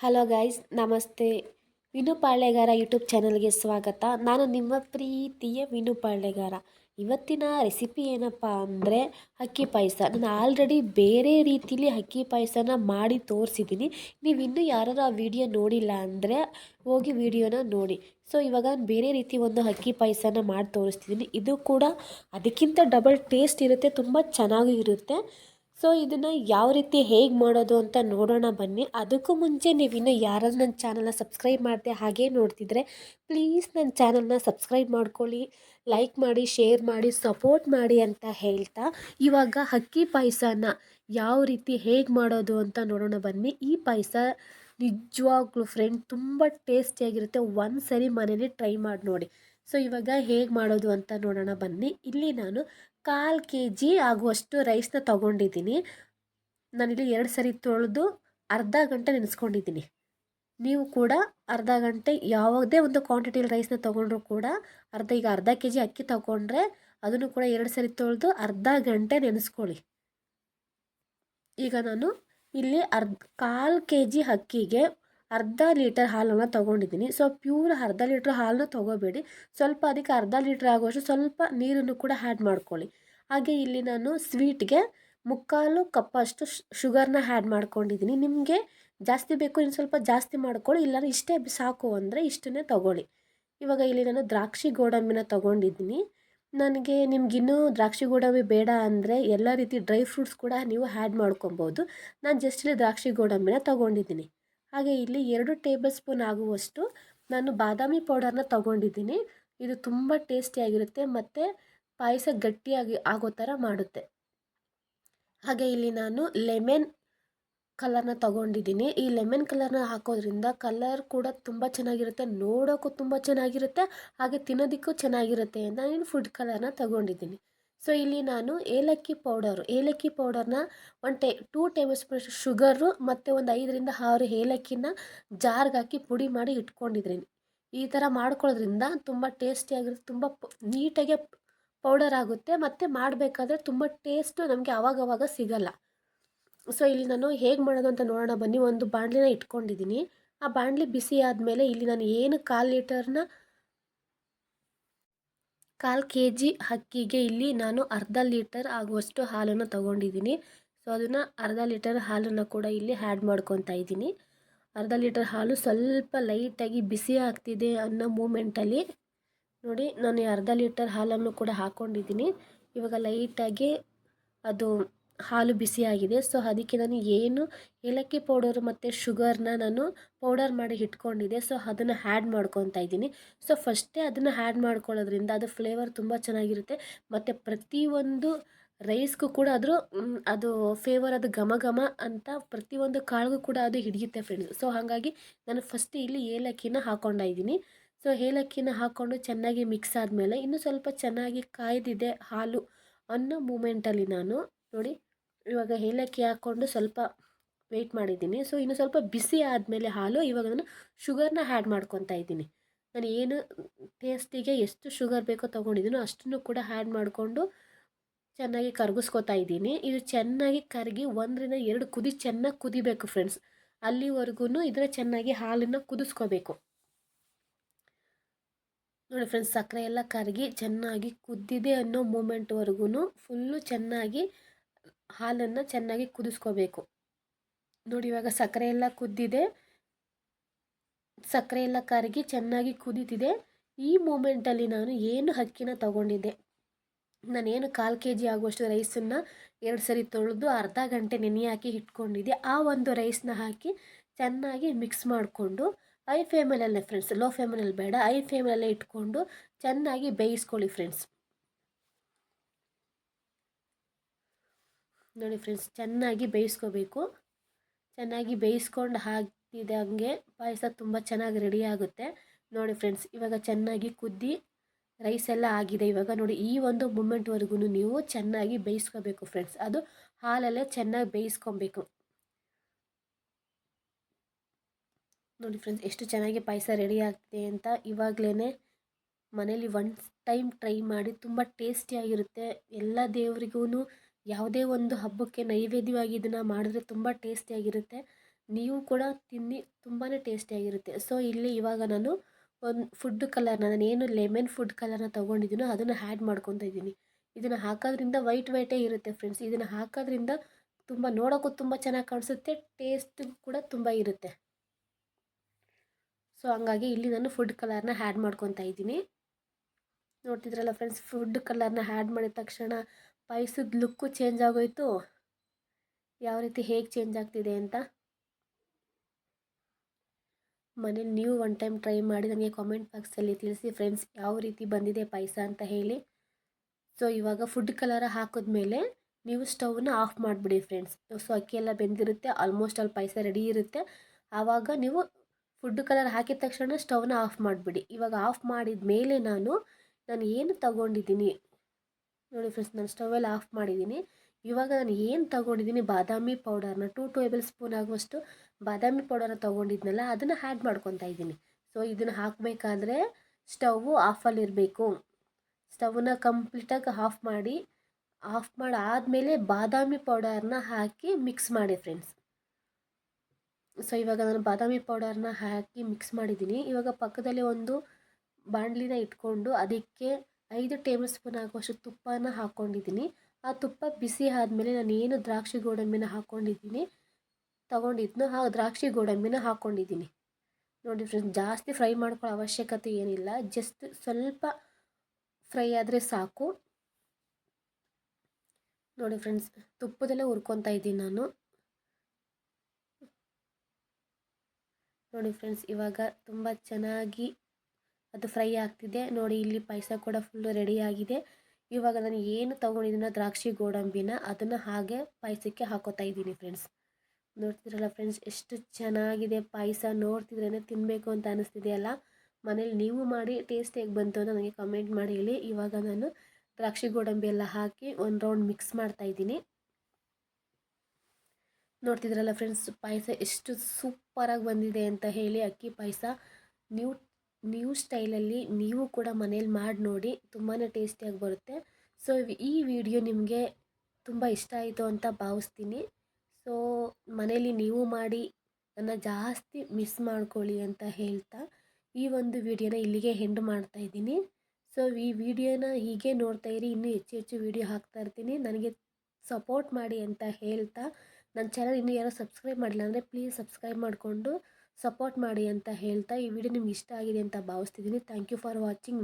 Hello guys ನಮಸ್ತೆ. Vinu ಪಾಳ್ಯಗಾರ YouTube ಚಾನಲ್ಗೆ ಸ್ವಾಗತ. ನಾನು ನಿಮ್ಮ ಪ್ರೀತಿಯ ವಿನು ಪಾಳ್ಯಗಾರ. ಇವತ್ತಿನ ರೆಸಿಪಿ ಏನಪ್ಪ ಅಂದರೆ ಅಕ್ಕಿ ಪಾಯಸ. ನಾನು ಆಲ್ರೆಡಿ ಬೇರೆ ರೀತಿಲಿ ಅಕ್ಕಿ ಪಾಯಸನ ಮಾಡಿ ತೋರಿಸಿದ್ದೀನಿ ನೀವು ಇನ್ನೂ ಯಾರಾದರೂ ಆ ವಿಡಿಯೋ ನೋಡಿಲ್ಲ ಅಂದರೆ ಹೋಗಿ ವಿಡಿಯೋನ ನೋಡಿ. ಸೊ ಇವಾಗ ನಾನು ಬೇರೆ ರೀತಿ ಒಂದು ಅಕ್ಕಿ ಪಾಯಸನ ಮಾಡಿ ತೋರಿಸ್ತಿದ್ದೀನಿ ಇದು ಕೂಡ ಅದಕ್ಕಿಂತ ಡಬಲ್ ಟೇಸ್ಟ್ ಇರುತ್ತೆ, ತುಂಬ ಚೆನ್ನಾಗೂ ಇರುತ್ತೆ. ಸೊ ಇದನ್ನು ಯಾವ ರೀತಿ ಹೇಗೆ ಮಾಡೋದು ಅಂತ ನೋಡೋಣ ಬನ್ನಿ. ಅದಕ್ಕೂ ಮುಂಚೆ ನೀವು ಇನ್ನೂ ಯಾರಾದ್ರೂ ನನ್ನ ಚಾನಲ್ನ ಸಬ್ಸ್ಕ್ರೈಬ್ ಮಾಡಿದೆ ಹಾಗೆ ನೋಡ್ತಿದ್ರೆ ಪ್ಲೀಸ್ ನನ್ನ ಚಾನಲ್ನ ಸಬ್ಸ್ಕ್ರೈಬ್ ಮಾಡ್ಕೊಳ್ಳಿ, ಲೈಕ್ ಮಾಡಿ, ಶೇರ್ ಮಾಡಿ, ಸಪೋರ್ಟ್ ಮಾಡಿ ಅಂತ ಹೇಳ್ತಾ ಇವಾಗ ಅಕ್ಕಿ ಪಾಯಸನ ಯಾವ ರೀತಿ ಹೇಗೆ ಮಾಡೋದು ಅಂತ ನೋಡೋಣ ಬನ್ನಿ. ಈ ಪಾಯಸ ನಿಜವಾಗ್ಲೂ ಫ್ರೆಂಡ್ ತುಂಬ ಟೇಸ್ಟಿಯಾಗಿರುತ್ತೆ ಒಂದು ಸರಿ ಮನೇಲಿ ಟ್ರೈ ಮಾಡಿ ನೋಡಿ. ಸೊ, ಇವಾಗ ಹೇಗೆ ಮಾಡೋದು ಅಂತ ನೋಡೋಣ ಬನ್ನಿ. ಇಲ್ಲಿ ನಾನು ಕಾಲು ಕೆ ಜಿ ಆಗುವಷ್ಟು ರೈಸ್ನ ತೊಗೊಂಡಿದ್ದೀನಿ. ನಾನಿಲ್ಲಿ ಎರಡು ಸರಿ ತೊಳೆದು ಅರ್ಧ ಗಂಟೆ ನೆನೆಸ್ಕೊಂಡಿದ್ದೀನಿ. ನೀವು ಕೂಡ ಅರ್ಧ ಗಂಟೆ ಯಾವುದೇ ಒಂದು ಕ್ವಾಂಟಿಟಿಲಿ ರೈಸ್ನ ತೊಗೊಂಡ್ರು ಕೂಡ ಅರ್ಧ, ಈಗ ಅರ್ಧ ಕೆ ಜಿ ಅಕ್ಕಿ ತೊಗೊಂಡ್ರೆ ಅದನ್ನು ಕೂಡ ಎರಡು ಸರಿ ತೊಳೆದು ಅರ್ಧ ಗಂಟೆ ನೆನೆಸ್ಕೊಳ್ಳಿ. ಈಗ ನಾನು ಇಲ್ಲಿ ಅರ್ಧ, ಕಾಲು ಕೆ ಜಿ ಅಕ್ಕಿಗೆ ಅರ್ಧ ಲೀಟರ್ ಹಾಲನ್ನು ತೊಗೊಂಡಿದ್ದೀನಿ. ಸೊ, ಪ್ಯೂರ್ ಅರ್ಧ ಲೀಟ್ರ್ ಹಾಲನ್ನು ತೊಗೋಬೇಡಿ. ಸ್ವಲ್ಪ ಅದಕ್ಕೆ ಅರ್ಧ ಲೀಟ್ರ್ ಆಗುವಷ್ಟು ಸ್ವಲ್ಪ ನೀರನ್ನು ಕೂಡ ಆ್ಯಡ್ ಮಾಡ್ಕೊಳ್ಳಿ. ಹಾಗೆ ಇಲ್ಲಿ ನಾನು ಸ್ವೀಟ್ಗೆ ಮುಕ್ಕಾಲು ಕಪ್ಪಷ್ಟು ಶುಗರ್ನ ಆ್ಯಡ್ ಮಾಡ್ಕೊಂಡಿದ್ದೀನಿ. ನಿಮಗೆ ಜಾಸ್ತಿ ಬೇಕು ಇನ್ನು ಸ್ವಲ್ಪ ಜಾಸ್ತಿ ಮಾಡ್ಕೊಳ್ಳಿ. ಇಲ್ಲಾಂದ್ರೆ ಇಷ್ಟೇ ಸಾಕು ಅಂದರೆ ಇಷ್ಟನ್ನೇ ತೊಗೊಳ್ಳಿ. ಇವಾಗ ಇಲ್ಲಿ ನಾನು ದ್ರಾಕ್ಷಿ ಗೋಡಂಬಿನ ತೊಗೊಂಡಿದ್ದೀನಿ. ನನಗೆ ನಿಮಗಿನ್ನೂ ದ್ರಾಕ್ಷಿ ಗೋಡಂಬಿ ಬೇಡ ಅಂದರೆ ಎಲ್ಲ ರೀತಿ ಡ್ರೈ ಫ್ರೂಟ್ಸ್ ಕೂಡ ನೀವು ಆ್ಯಡ್ ಮಾಡ್ಕೊಬೋದು. ನಾನು ಜಸ್ಟ್ ಇಲ್ಲಿ ದ್ರಾಕ್ಷಿ ಗೋಡಂಬಿನ ತೊಗೊಂಡಿದ್ದೀನಿ. ಹಾಗೆ ಇಲ್ಲಿ ಎರಡು ಟೇಬಲ್ ಸ್ಪೂನ್ ಆಗುವಷ್ಟು ನಾನು ಬಾದಾಮಿ ಪೌಡರ್ನ ತೊಗೊಂಡಿದ್ದೀನಿ. ಇದು ತುಂಬ ಟೇಸ್ಟಿಯಾಗಿರುತ್ತೆ ಮತ್ತು ಪಾಯಸ ಗಟ್ಟಿಯಾಗಿ ಆಗೋ ಥರ ಮಾಡುತ್ತೆ. ಹಾಗೆ ಇಲ್ಲಿ ನಾನು ಲೆಮನ್ ಕಲರ್ನ ತೊಗೊಂಡಿದ್ದೀನಿ. ಈ ಲೆಮನ್ ಕಲರ್ನ ಹಾಕೋದ್ರಿಂದ ಕಲರ್ ಕೂಡ ತುಂಬ ಚೆನ್ನಾಗಿರುತ್ತೆ, ನೋಡೋಕ್ಕೂ ತುಂಬ ಚೆನ್ನಾಗಿರುತ್ತೆ, ಹಾಗೆ ತಿನ್ನೋದಕ್ಕೂ ಚೆನ್ನಾಗಿರುತ್ತೆ ಅಂತ ನಾನು ಫುಡ್ ಕಲರ್ನ ತೊಗೊಂಡಿದ್ದೀನಿ. ಸೊ ಇಲ್ಲಿ ನಾನು ಏಲಕ್ಕಿ ಪೌಡರು ಏಲಕ್ಕಿ ಪೌಡರ್ನ ಒನ್ ಟೇ ಟೂ ಟೇಬಲ್ ಸ್ಪೂನ್ ಶುಗರು ಮತ್ತು ಒಂದು ಐದರಿಂದ ಆರು ಏಲಕ್ಕಿನ ಜಾರ್ಗೆ ಹಾಕಿ ಪುಡಿ ಮಾಡಿ ಇಟ್ಕೊಂಡಿದ್ದೀನಿ. ಈ ಥರ ಮಾಡ್ಕೊಳ್ಳೋದ್ರಿಂದ ತುಂಬ ಟೇಸ್ಟಿಯಾಗಿರುತ್ತೆ ತುಂಬ ನೀಟಾಗಿ ಪೌಡರ್ ಆಗುತ್ತೆ ಮತ್ತು ಮಾಡಬೇಕಾದ್ರೆ ತುಂಬ ಟೇಸ್ಟು ನಮಗೆ ಆವಾಗವಾಗ ಸಿಗಲ್ಲ. ಸೊ ಇಲ್ಲಿ ನಾನು ಹೇಗೆ ಮಾಡೋದು ಅಂತ ನೋಡೋಣ, ಬನ್ನಿ. ಒಂದು ಬಾಣಲಿನ ಇಟ್ಕೊಂಡಿದ್ದೀನಿ. ಆ ಬಾಣಲಿ ಬಿಸಿ ಆದಮೇಲೆ ಇಲ್ಲಿ ನಾನು ಏನು ಕಾಲು ಲೀಟರ್ನ ಕಾಲು ಕೆ ಜಿ ಅಕ್ಕಿಗೆ ಇಲ್ಲಿ ನಾನು ಅರ್ಧ ಲೀಟರ್ ಆಗುವಷ್ಟು ಹಾಲನ್ನು ತಗೊಂಡಿದ್ದೀನಿ. ಸೊ ಅದನ್ನು ಅರ್ಧ ಲೀಟರ್ ಹಾಲನ್ನು ಕೂಡ ಇಲ್ಲಿ ಆ್ಯಡ್ ಮಾಡ್ಕೊತಾ ಇದ್ದೀನಿ. ಅರ್ಧ ಲೀಟರ್ ಹಾಲು ಸ್ವಲ್ಪ ಲೈಟಾಗಿ ಬಿಸಿ ಆಗ್ತಿದೆ ಅನ್ನೋ ಮೂಮೆಂಟಲ್ಲಿ ನೋಡಿ ನಾನು ಈ ಅರ್ಧ ಲೀಟರ್ ಹಾಲನ್ನು ಕೂಡ ಹಾಕ್ಕೊಂಡಿದ್ದೀನಿ ಇವಾಗ ಲೈಟಾಗಿ ಅದು ಹಾಲು ಬಿಸಿಯಾಗಿದೆ. ಸೊ, ಅದಕ್ಕೆ ನಾನು ಏನು ಏಲಕ್ಕಿ ಪೌಡರು ಮತ್ತು ಶುಗರ್ನ ನಾನು ಪೌಡರ್ ಮಾಡಿ ಇಟ್ಕೊಂಡಿದ್ದೆ. ಸೊ, ಅದನ್ನು ಹ್ಯಾಡ್ ಮಾಡ್ಕೊತಾ ಇದ್ದೀನಿ. ಸೊ, ಫಸ್ಟೇ ಅದನ್ನು ಹ್ಯಾಡ್ ಮಾಡ್ಕೊಳ್ಳೋದ್ರಿಂದ ಅದು ಫ್ಲೇವರ್ ತುಂಬ ಚೆನ್ನಾಗಿರುತ್ತೆ. ಮತ್ತು ಪ್ರತಿಯೊಂದು ರೈಸ್ಗೂ ಕೂಡ ಅದ್ರ ಅದು ಫೇವರ್ ಅದು ಘಮ ಘಮ ಅಂತ ಪ್ರತಿಯೊಂದು ಕಾಳಿಗೂ ಕೂಡ ಅದು ಹಿಡಿಯುತ್ತೆ ಫ್ರೆಂಡ್ಸ್. ಸೊ, ಹಾಗಾಗಿ ನಾನು ಫಸ್ಟ್ ಇಲ್ಲಿ ಏಲಕ್ಕಿನ ಹಾಕ್ಕೊಂಡಿದ್ದೀನಿ ಸೊ, ಏಲಕ್ಕಿನ ಹಾಕ್ಕೊಂಡು ಚೆನ್ನಾಗಿ ಮಿಕ್ಸ್ ಆದಮೇಲೆ ಇನ್ನೂ ಸ್ವಲ್ಪ ಚೆನ್ನಾಗಿ ಕಾಯ್ದಿದೆ ಹಾಲು ಅನ್ನೋ ಮೂಮೆಂಟಲ್ಲಿ ನಾನು. ನೋಡಿ. ಇವಾಗ ಏಲಕ್ಕಿ ಹಾಕ್ಕೊಂಡು ಸ್ವಲ್ಪ ವೆಯ್ಟ್ ಮಾಡಿದ್ದೀನಿ. ಸೊ ಇನ್ನು ಸ್ವಲ್ಪ ಬಿಸಿ ಆದಮೇಲೆ ಹಾಲು, ಇವಾಗ ನಾನು ಶುಗರ್ನ ಆ್ಯಡ್ ಮಾಡ್ಕೊತಾ ಇದ್ದೀನಿ. ನಾನು ಏನು ಟೇಸ್ಟಿಗೆ ಎಷ್ಟು ಶುಗರ್ ಬೇಕೋ ತೊಗೊಂಡಿದ್ದೀನೋ ಅಷ್ಟನ್ನು ಕೂಡ ಆ್ಯಡ್ ಮಾಡಿಕೊಂಡು ಚೆನ್ನಾಗಿ ಕರಗಿಸ್ಕೊತಾ ಇದ್ದೀನಿ. ಇದು ಚೆನ್ನಾಗಿ ಕರಗಿ ಒಂದರಿಂದ ಎರಡು ಕುದಿ ಚೆನ್ನಾಗಿ ಕುದಿಬೇಕು ಫ್ರೆಂಡ್ಸ್ ಅಲ್ಲಿವರೆಗೂ ಇದರ ಚೆನ್ನಾಗಿ ಹಾಲನ್ನು ಕುದಿಸ್ಕೋಬೇಕು. ನೋಡಿ ಫ್ರೆಂಡ್ಸ್ ಸಕ್ಕರೆ ಎಲ್ಲ ಕರಗಿ ಚೆನ್ನಾಗಿ ಕುದ್ದಿದೆ ಅನ್ನೋ ಮೂಮೆಂಟ್ವರೆಗೂ ಫುಲ್ಲು ಚೆನ್ನಾಗಿ ಹಾಲನ್ನು ಚೆನ್ನಾಗಿ ಕುದಿಸ್ಕೋಬೇಕು. ನೋಡಿ ಇವಾಗ ಸಕ್ಕರೆ ಎಲ್ಲ ಕುದ್ದಿದೆ. ಸಕ್ಕರೆ ಎಲ್ಲ ಕರಗಿ ಚೆನ್ನಾಗಿ ಕುದೀತಿದೆ. ಈ ಮೂಮೆಂಟಲ್ಲಿ ನಾನು ಏನು ಅಕ್ಕಿನ ತಗೊಂಡಿದ್ದೆ. ನಾನೇನು ಕಾಲು ಕೆ ಜಿ ಆಗುವಷ್ಟು ರೈಸನ್ನು ಎರಡು ಸರಿ ತೊಳೆದು ಅರ್ಧ ಗಂಟೆ ನೆನೆ ಹಾಕಿ ಇಟ್ಕೊಂಡಿದ್ದೆ. ಆ ಒಂದು ರೈಸ್ನ ಹಾಕಿ ಚೆನ್ನಾಗಿ ಮಿಕ್ಸ್ ಮಾಡಿಕೊಂಡು ಐ ಫ್ಲೇಮಲ್ಲೇ ಫ್ರೆಂಡ್ಸ್ ಲೋ ಫ್ಲೇಮಲ್ಲಿ ಬೇಡ ಐ ಫ್ಲೇಮಲ್ಲೇ ಇಟ್ಕೊಂಡು ಚೆನ್ನಾಗಿ ಬೇಯಿಸ್ಕೊಳ್ಳಿ ಫ್ರೆಂಡ್ಸ್ ನೋಡಿ ಫ್ರೆಂಡ್ಸ್ ಚೆನ್ನಾಗಿ ಬೇಯಿಸ್ಕೋಬೇಕು. ಚೆನ್ನಾಗಿ ಬೇಯಿಸ್ಕೊಂಡು ಹಾಕಿದಂಗೆ ಪಾಯಸ ತುಂಬ ಚೆನ್ನಾಗಿ ರೆಡಿ ಆಗುತ್ತೆ. ನೋಡಿ ಫ್ರೆಂಡ್ಸ್ ಇವಾಗ ಚೆನ್ನಾಗಿ ಕುದ್ದಿ ರೈಸ್ ಎಲ್ಲ ಆಗಿದೆ. ಇವಾಗ ನೋಡಿ ಈ ಒಂದು ಮೂಮೆಂಟ್ವರೆಗೂ ನೀವು ಚೆನ್ನಾಗಿ ಬೇಯಿಸ್ಕೋಬೇಕು ಫ್ರೆಂಡ್ಸ್ ಅದು ಹಾಲಲ್ಲೇ ಚೆನ್ನಾಗಿ ಬೇಯಿಸ್ಕೊಬೇಕು. ನೋಡಿ ಫ್ರೆಂಡ್ಸ್ ಎಷ್ಟು ಚೆನ್ನಾಗಿ ಪಾಯಸ ರೆಡಿ ಆಗ್ತಿದೆ ಅಂತ ಇವಾಗಲೇ ಮನೇಲಿ ಒನ್ ಟೈಮ್ ಟ್ರೈ ಮಾಡಿ ತುಂಬ ಟೇಸ್ಟಿಯಾಗಿರುತ್ತೆ ಎಲ್ಲ ದೇವರಿಗೂ ಯಾವುದೇ ಒಂದು ಹಬ್ಬಕ್ಕೆ ನೈವೇದ್ಯವಾಗಿ ಇದನ್ನು ಮಾಡಿದ್ರೆ ತುಂಬ ಟೇಸ್ಟಿಯಾಗಿರುತ್ತೆ ನೀವು ಕೂಡ ತಿನ್ನಿ ತುಂಬಾ ಟೇಸ್ಟಿಯಾಗಿರುತ್ತೆ ಸೊ ಇಲ್ಲಿ ಇವಾಗ ನಾನು ಒಂದು ಫುಡ್ ಕಲರ್ನ ನಾನು ಏನು ಲೆಮನ್ ಫುಡ್ ಕಲರ್ನ ತೊಗೊಂಡಿದ್ದೀನೋ ಅದನ್ನು ಹ್ಯಾಡ್ ಮಾಡ್ಕೊತಾ ಇದ್ದೀನಿ. ಇದನ್ನು ಹಾಕೋದ್ರಿಂದ ವೈಟ್ ವೈಟೇ ಇರುತ್ತೆ ಫ್ರೆಂಡ್ಸ್ ಇದನ್ನು ಹಾಕೋದ್ರಿಂದ ತುಂಬ ನೋಡೋಕ್ಕೂ ತುಂಬ ಚೆನ್ನಾಗಿ ಕಾಣಿಸುತ್ತೆ ಟೇಸ್ಟ್ ಕೂಡ ತುಂಬ ಇರುತ್ತೆ. ಸೊ ಹಂಗಾಗಿ ಇಲ್ಲಿ ನಾನು ಫುಡ್ ಕಲರ್ನ ಹ್ಯಾಡ್ ಮಾಡ್ಕೊತಾ ಇದ್ದೀನಿ. ನೋಡ್ತಿದ್ರಲ್ಲ ಫ್ರೆಂಡ್ಸ್ ಫುಡ್ ಕಲರ್ನ ಹ್ಯಾಡ್ ಮಾಡಿದ ತಕ್ಷಣ ಪಾಯಸದ ಲುಕ್ಕು ಚೇಂಜ್ ಆಗೋಯ್ತು. ಯಾವ ರೀತಿ ಹೇಗೆ ಚೇಂಜ್ ಆಗ್ತಿದೆ ಅಂತ? ಮನೇಲಿ ನೀವು ಒನ್ ಟೈಮ್ ಟ್ರೈ ಮಾಡಿ ನನಗೆ ಕಾಮೆಂಟ್ ಬಾಕ್ಸಲ್ಲಿ ತಿಳಿಸಿ ಫ್ರೆಂಡ್ಸ್ ಯಾವ ರೀತಿ ಬಂದಿದೆ ಪಾಯಸ ಅಂತ ಹೇಳಿ. ಸೊ ಇವಾಗ ಫುಡ್ ಕಲರ ಹಾಕಿದ್ಮೇಲೆ ನೀವು ಸ್ಟವ್ನ ಆಫ್ ಮಾಡಿಬಿಡಿ ಫ್ರೆಂಡ್ಸ್ ಸೊ ಅಕ್ಕಿ ಎಲ್ಲ ಬೆಂದಿರುತ್ತೆ ಆಲ್ಮೋಸ್ಟ್ ಅಲ್ಲಿ ಪಾಯಸ ರೆಡಿ ಇರುತ್ತೆ. ಆವಾಗ ನೀವು ಫುಡ್ ಕಲರ್ ಹಾಕಿದ ತಕ್ಷಣ ಸ್ಟವ್ನ ಆಫ್ ಮಾಡಿಬಿಡಿ. ಇವಾಗ ಆಫ್ ಮಾಡಿದ ಮೇಲೆ ನಾನು ನಾನು ಏನು ತಗೊಂಡಿದ್ದೀನಿ? ನೋಡಿ ಫ್ರೆಂಡ್ಸ್ ನಾನು ಸ್ಟವೆಲ್ಲ ಆಫ್ ಮಾಡಿದ್ದೀನಿ. ಇವಾಗ ನಾನು ಏನು ತಗೊಂಡಿದ್ದೀನಿ? ಬಾದಾಮಿ ಪೌಡರ್ನ ಟೂ ಟೇಬಲ್ ಸ್ಪೂನ್ ಆಗುವಷ್ಟು ಬಾದಾಮಿ ಪೌಡರ್ನ ತೊಗೊಂಡಿದ್ನಲ್ಲ, ಅದನ್ನು ಆ್ಯಡ್ ಮಾಡ್ಕೊತಾ ಇದ್ದೀನಿ. ಸೊ ಇದನ್ನು ಹಾಕಬೇಕಾದ್ರೆ ಸ್ಟವ್ ಆಫಲ್ಲಿರಬೇಕು ಸ್ಟವ್ನ ಕಂಪ್ಲೀಟಾಗಿ ಆಫ್ ಮಾಡಿ ಆಫ್ ಮಾಡಿ ಆದಮೇಲೆ ಬಾದಾಮಿ ಪೌಡರ್ನ ಹಾಕಿ ಮಿಕ್ಸ್ ಮಾಡಿ ಫ್ರೆಂಡ್ಸ್ ಸೊ ಇವಾಗ ನಾನು ಬಾದಾಮಿ ಪೌಡರ್ನ ಹಾಕಿ ಮಿಕ್ಸ್ ಮಾಡಿದ್ದೀನಿ. ಇವಾಗ ಪಕ್ಕದಲ್ಲಿ ಒಂದು ಬಾಣಲಿನ ಇಟ್ಕೊಂಡು ಅದಕ್ಕೆ ಐದು ಟೇಬಲ್ ಸ್ಪೂನ್ ಆಗುವಷ್ಟು ತುಪ್ಪನ ಹಾಕ್ಕೊಂಡಿದ್ದೀನಿ ಆ ತುಪ್ಪ ಬಿಸಿ ಆದಮೇಲೆ ನಾನು ಏನು ದ್ರಾಕ್ಷಿ ಗೋಡಂಬಿನ ಹಾಕ್ಕೊಂಡಿದ್ದೀನಿ ತಗೊಂಡಿದ್ನೋ ಆ ದ್ರಾಕ್ಷಿ ಗೋಡಂಬಿನ ಹಾಕ್ಕೊಂಡಿದ್ದೀನಿ ನೋಡಿ ಫ್ರೆಂಡ್ಸ್ ಜಾಸ್ತಿ ಫ್ರೈ ಮಾಡ್ಕೊಳ್ಳೋ ಅವಶ್ಯಕತೆ ಏನಿಲ್ಲ. ಜಸ್ಟ್ ಸ್ವಲ್ಪ ಫ್ರೈ ಆದರೆ ಸಾಕು. ನೋಡಿ ಫ್ರೆಂಡ್ಸ್ ತುಪ್ಪದಲ್ಲೇ ಹುರ್ಕೊತಾ ಇದ್ದೀನಿ ನಾನು. ನೋಡಿ ಫ್ರೆಂಡ್ಸ್ ಇವಾಗ ತುಂಬ ಚೆನ್ನಾಗಿ ಅದು ಫ್ರೈ ಆಗ್ತಿದೆ. ನೋಡಿ, ಇಲ್ಲಿ ಪಾಯಸ ಕೂಡ ಫುಲ್ಲು ರೆಡಿಯಾಗಿದೆ ಇವಾಗ ನಾನು ಏನು ತೊಗೊಂಡಿದ್ದೀನೋ ದ್ರಾಕ್ಷಿ ಗೋಡಂಬಿನ ಅದನ್ನು ಹಾಗೆ ಪಾಯಸಕ್ಕೆ ಹಾಕೋತಾ ಇದ್ದೀನಿ ಫ್ರೆಂಡ್ಸ್ ನೋಡ್ತಿದ್ರಲ್ಲ ಫ್ರೆಂಡ್ಸ್ ಎಷ್ಟು ಚೆನ್ನಾಗಿದೆ ಪಾಯಸ. ನೋಡ್ತಿದ್ರೇ ತಿನ್ನಬೇಕು ಅಂತ ಅನ್ನಿಸ್ತಿದೆಯಲ್ಲ ಮನೇಲಿ ನೀವು ಮಾಡಿ ಟೇಸ್ಟ್ ಹೇಗೆ ಬಂತು ಅಂತ ನನಗೆ ಕಮೆಂಟ್ ಮಾಡಿ ಹೇಳಿ. ಇವಾಗ ನಾನು ದ್ರಾಕ್ಷಿ ಗೋಡಂಬಿ ಎಲ್ಲ ಹಾಕಿ ಒಂದು ರೌಂಡ್ ಮಿಕ್ಸ್ ಮಾಡ್ತಾ ಇದ್ದೀನಿ. ನೋಡ್ತಿದ್ರಲ್ಲ ಫ್ರೆಂಡ್ಸ್ ಪಾಯಸ ಎಷ್ಟು ಸೂಪರಾಗಿ ಬಂದಿದೆ ಅಂತ ಹೇಳಿ ಅಕ್ಕಿ ಪಾಯಸ. ನೀವು ನೀವು ಸ್ಟೈಲಲ್ಲಿ ನೀವು ಕೂಡ ಮನೇಲಿ ಮಾಡಿ ನೋಡಿ ತುಂಬಾ ಟೇಸ್ಟಿಯಾಗಿ ಬರುತ್ತೆ. ಸೊ ಈ ವಿಡಿಯೋ ನಿಮಗೆ ತುಂಬ ಇಷ್ಟ ಆಯಿತು ಅಂತ ಭಾವಿಸ್ತೀನಿ. ಸೊ ಮನೇಲಿ ನೀವು ಮಾಡಿ ನನ್ನ ಜಾಸ್ತಿ ಮಿಸ್ ಮಾಡ್ಕೊಳ್ಳಿ ಅಂತ ಹೇಳ್ತಾ ಈ ಒಂದು ವಿಡಿಯೋನ ಇಲ್ಲಿಗೆ ಹೆಂಡ್ ಮಾಡ್ತಾ ಇದ್ದೀನಿ. ಸೊ ಈ ವಿಡಿಯೋನ ಹೀಗೆ ನೋಡ್ತಾ ಇರಿ, ಇನ್ನೂ ಹೆಚ್ಚು ಹೆಚ್ಚು ವಿಡಿಯೋ ಹಾಕ್ತಾ ಇರ್ತೀನಿ. ನನಗೆ ಸಪೋರ್ಟ್ ಮಾಡಿ ಅಂತ ಹೇಳ್ತಾ ನನ್ನ ಚಾನಲ್ ಇನ್ನೂ ಯಾರೋ ಸಬ್ಸ್ಕ್ರೈಬ್ ಮಾಡಿಲ್ಲ ಅಂದರೆ ಪ್ಲೀಸ್ ಸಬ್ಸ್ಕ್ರೈಬ್ ಮಾಡಿಕೊಂಡು ಸಪೋರ್ಟ್ ಮಾಡಿ ಅಂತ ಹೇಳ್ತಾ ಈ ವಿಡಿಯೋ ನಿಮ್ಗೆ ಇಷ್ಟ ಆಗಿದೆ ಅಂತ ಭಾವಿಸ್ತಿದ್ದೀನಿ. Thank you for watching